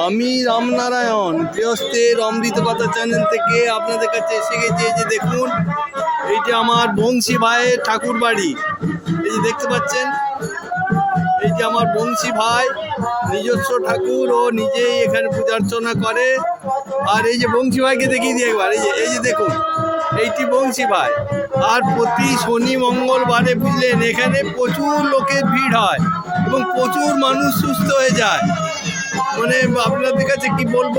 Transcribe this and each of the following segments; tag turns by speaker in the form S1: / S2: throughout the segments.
S1: আমি রামনারায়ণ গৃহস্থের অমৃত কথা চ্যানেল থেকে আপনাদের কাছে এসে গেছি। এই যে দেখুন, এইটা আমার বংশী ভাইয়ের ঠাকুর বাড়ি। এই যে দেখতে পাচ্ছেন, এই যে আমার বংশী ভাই নিজস্ব ঠাকুর ও নিজেই এখানে পূজা অর্চনা করে। আর এই যে বংশী ভাইকে দেখিয়ে দিই একবার, এই যে এই যে দেখুন, এইটি বংশী ভাই। আর প্রতি শনি, মঙ্গলবারে বুঝলেন, এখানে প্রচুর লোকের ভিড় হয় এবং প্রচুর মানুষ সুস্থ হয়ে যায়। মানে আপনাদের কাছে কি বলব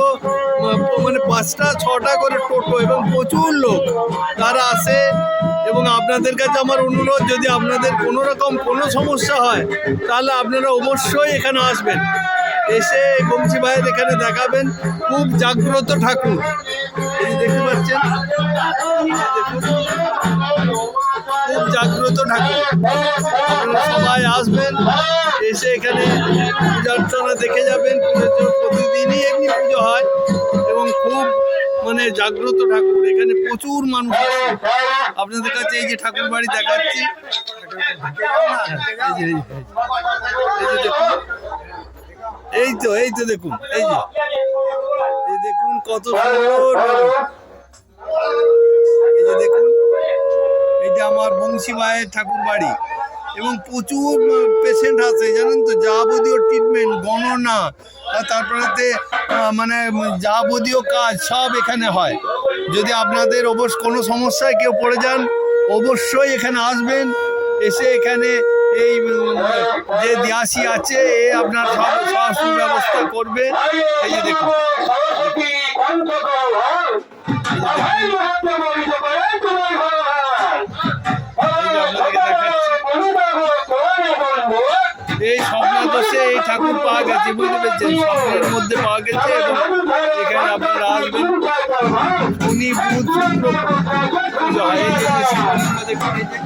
S1: মানে পাঁচটা, ছটা করে টোটো এবং প্রচুর লোক তারা আসে এবং আপনাদের কাছে আমার অনুরোধ, যদি আপনাদের কোনো রকম কোনো সমস্যা হয়, তাহলে আপনারা অবশ্যই এখানে আসবেন। এসে বংশী ভাইয়ের এখানে দেখাবেন। খুব জাগ্রত ঠাকুর। এই দেখতে পাচ্ছেন? খুব জাগ্রত ঠাকুর। সবাই আসবেন। এসে এখানে পূজা অর্চনা দেখে যাবেন। পুজো প্রতিদিনই এমনি পুজো হয় এবং খুব মানে জাগ্রত ঠাকুর। এখানে প্রচুর মানুষ আপনাদের কাছে এই যে ঠাকুর বাড়ি দেখাচ্ছি। এই তো এই তো দেখুন, এই যে। এই দেখুন কত সুন্দর এই যে দেখুন, এই যে আমার বংশী মায়ের ঠাকুর বাড়ি। এবং প্রচুর পেশেন্ট আছে জানেন তো যাবতীয় ট্রিটমেন্ট গণনা তারপরেতে মানে যাবতীয় কাজ সব এখানে হয় যদি আপনাদের অবশ্য কোনো সমস্যায় কেউ পড়ে যান অবশ্যই এখানে আসবেন এসে এখানে এই যে দিয়াসি আছে এ আপনার সব সব সুব্যবস্থা করবে এই যে দেখুন ঠাকুর পাওয়া গেছে, বুঝতে পেরেছেন? স্বপ্নের মধ্যে পাওয়া গেছে এবং এখানে আপনারা আসবেন। উনি বুধ পুজো শিবলিঙ্গ দেখুন এই যে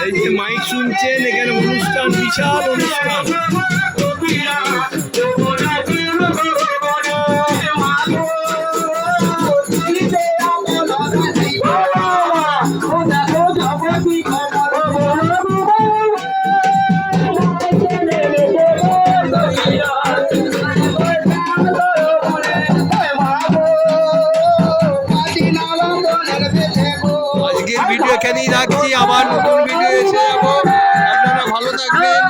S1: এই যে মাইক শুনছেন এখানে অনুষ্ঠান বিশাল অনুষ্ঠান। আমি রাখছি আবার নতুন ভিডিও এসে যাব। আপনারা ভালো থাকবেন